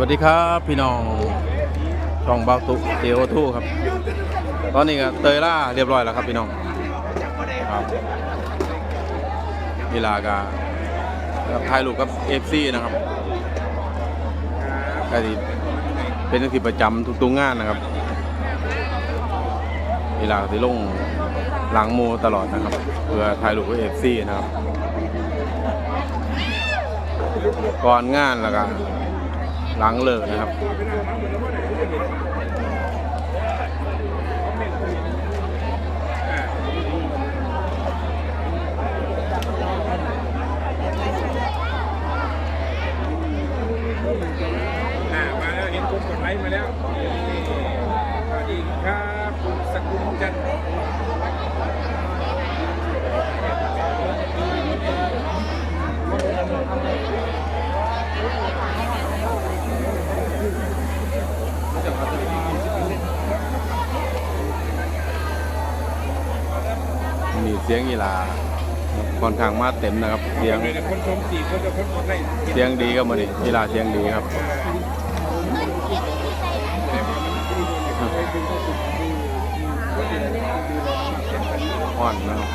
วัสดีครับพี่น้องช่องบาตุเตียวทูครับ ตอนนี้ก็เตยล่าเรียบร้อยแล้วครับพี่น้องครับเวลากาถ่ายรูปกับเอฟซีนะครับก็ดีเป็นที่ประจำทุกๆงานนะครับเวลาที่ลงหลังโมตลอดนะครับ เพื่อถ่ายรูปกับเอฟซีนะครับ ก่อนงานแล้วก็ หลังเลิกนะครับอ่มาแล้วเห็นคนกดไลค์มาแล้วสวัสดีครับคุณสกุลจันทร์ เสียงกีฬาค่อนข้างมาเต็มนะครับ เสียงเลยคนชมสี่คนจะคนกดไลค์เสียงดีครับมันนี่กีฬาเสียงดีครับอ่อนนะครับ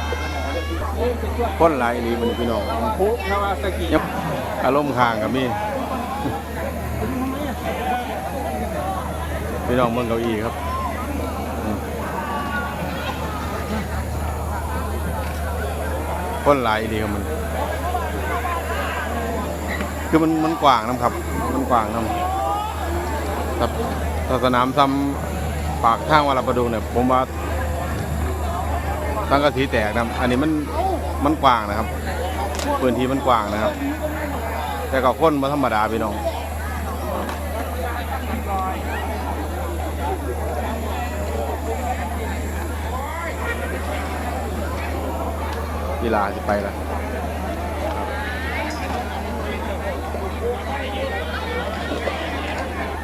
คนหลายดีมันพี่น้องคุคาวาซากิยับอารมณ์ค้างกับมีพี่น้องเมืองเก้าอี้ครับอืม คนหลายดีครับมันคือมันมันกว้างนะครับ มันกว้างนะแต่แต่สนามซ้ำปากทางวัดลำประดูเนี่ยผมว่าตั้งกะสีแตกนะอันนี้มันมันกว้างนะครับพื้นที่มันกว้างนะครับ แต่ก็คนมาธรรมดาพี่น้อง กีฬาจะไปละ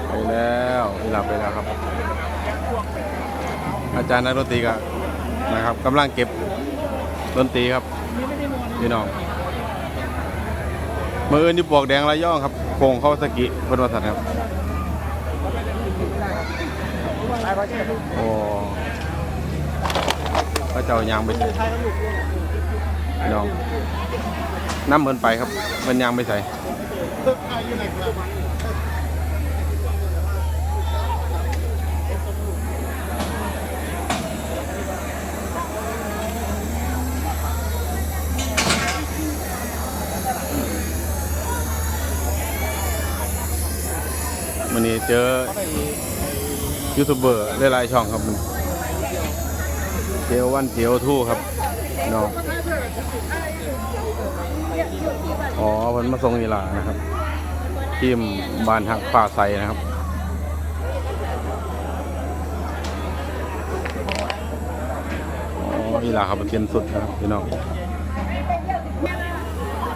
ไปแล้วกีฬาไปแล้วครับ อาจารย์นักดนตรีก็นะครับกำลังเก็บดนตรีครับพี่น้องมืออื่นที่ปลวกแดงระย่องครับโค้งเข้าสกิเพิ่นว่าสัตว์ครับโอ้พระเจ้ายางไป พี่น้องน้ำเพิ่นไปครับเพิ่นยางไปใส่มันนี้เจอยูทูบเบอร์หลายๆช่องครับมัน เจลวันเจลทู่ครับน้องอ๋อเพิ่นมาส่งอีหลานะครับทีมบานหักป่าไซนะครับอ๋ออีหลาครับเป็นสุดนะครับพี่น้อง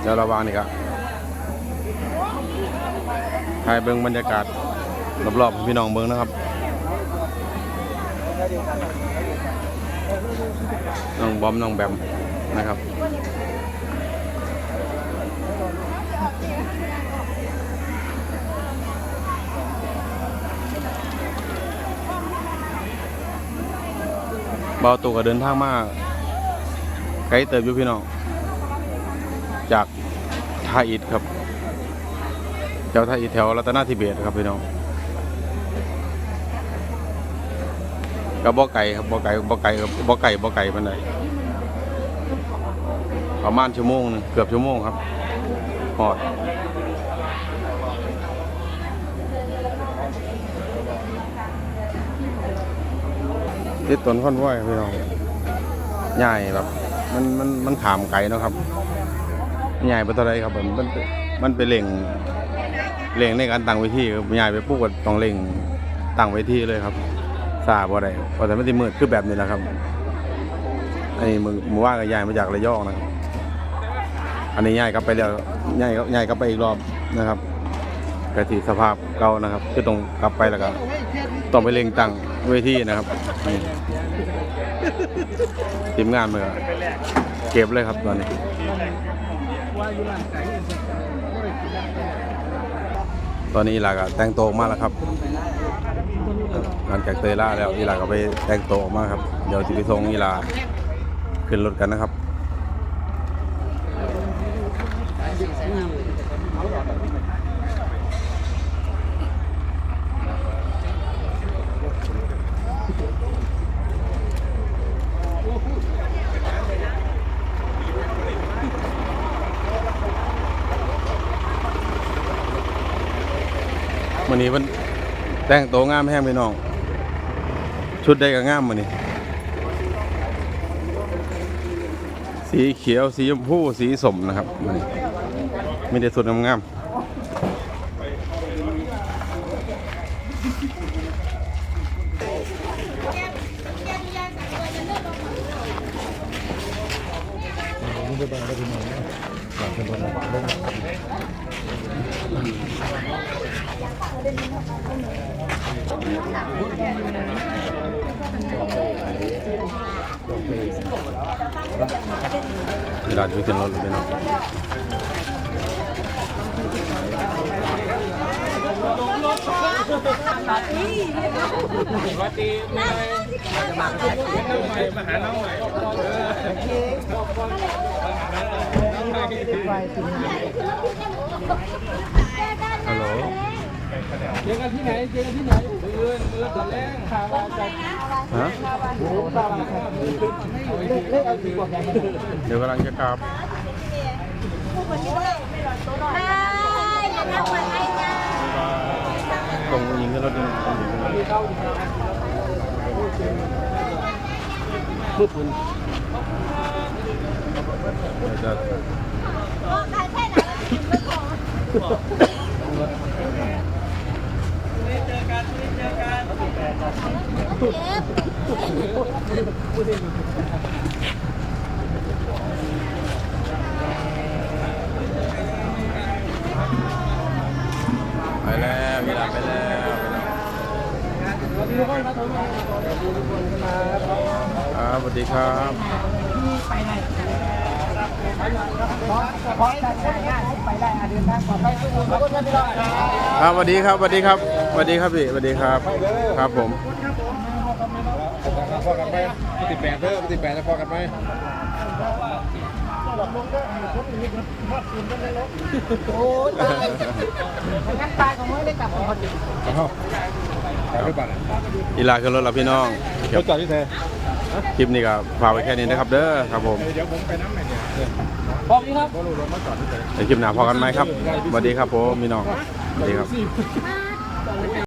เดี๋ยวระวังนี่ครับถ่ายเบิ่งบรรยากาศรอบๆพี่น้องเบิ่งนะครับ น้องบอมน้องแบมนะครับเบาตัวก็เดินทางมาไกลเติบอยู่พี่น้อง จากท่าอิฐครับแถวท่าอิฐแถวรัตนาธิเบศครับพี่น้อง กับบ่ไก่ครับบ่ไก่บ่ไก่ครับบ่ไก่บ่ไก่มันไดประมาณชั่วโมงนึงเกือบชั่วโมงครับหอดติดต้นค่อนว้อยพี่น้องใหญ่แบบมันมันมันขามไก่นาะครับใหญ่ไปเท่าไรครับมันเป็นมันเป็นเล่งเล่งในการตั้งเวทีครับใหญ่ไปปุ๊บก็ต้องเล่งตั้งเวทีเลยครับ ทราบว่าไรเพราะแต่ไม่ได้มืดคือแบบนี้แหละครับอันนี้มือมือว่าก็ใหญ่มาจากระยองนะอันนี้ใหญ่กลับไปแล้วใหญ่ใหญ่กลับไปอีกรอบนะครับกะทิสภาพเก่านะครับ คือต้องกลับไปแล้วก็ต้องไปเล็งตังเวทีนะครับทีมงานมือเก็บเลยครับตอนนี้ว่าอนนี้ล้วอตอนนี้หลาก็แต่งตัวออกมาแล้วครับ หลังจากเตยล่าแล้วอีหลาก็ไปแต่งตัวออกมาครับ เดี๋ยวจะไปส่งอีหลาขึ้นรถกันนะครับวันนี้มันแต่งตัวงามแห้งไปน้อง ชุดได้ก็งามมันนี้สีเขียวสีชมพูสีสมนะครับมันมีแต่สุดงามๆ เวลาจะไปขึ้นรถเลยน้องสวัสดีมีอะไมาใหม่มาหาน้องใหม่ฮัลโหล เจอกันที่ไหนเจอกันที่ไหนมือมือตอนแรกข่าวว่าจะฮะเดี๋ยวกำลังจะกลับตรงยิงขึ้นรถนี่จะ ไปแล้วกีฬาไปแล้วครับสวัสดีครับไปครับสวัสดีครับสวัสดีครับสวัสดีครับพี่สวัสดีครับ ครับผม พอกันไหมปฏิแปดเด้อปฏิแปดจะพอกันไหมโอ้ยตายงั้นตายของมึงได้กลับมาพอดีเอาไปไปบัตรกีฬาขึ้นรถแล้วพี่น้องครรับถจอดที่ไหนคลิปนี้ก็ฝากไว้แค่นี้นะครับ เด้อครับผมเดี๋ยวผมไปน้ำไหนเนี่ยพร้อมนี้ครับก็รู้รถมาจอดที่ไหนในคลิปหน้าพอกันไหมครับสวัสดีครับผมพี่น้องสวัสดีครับมา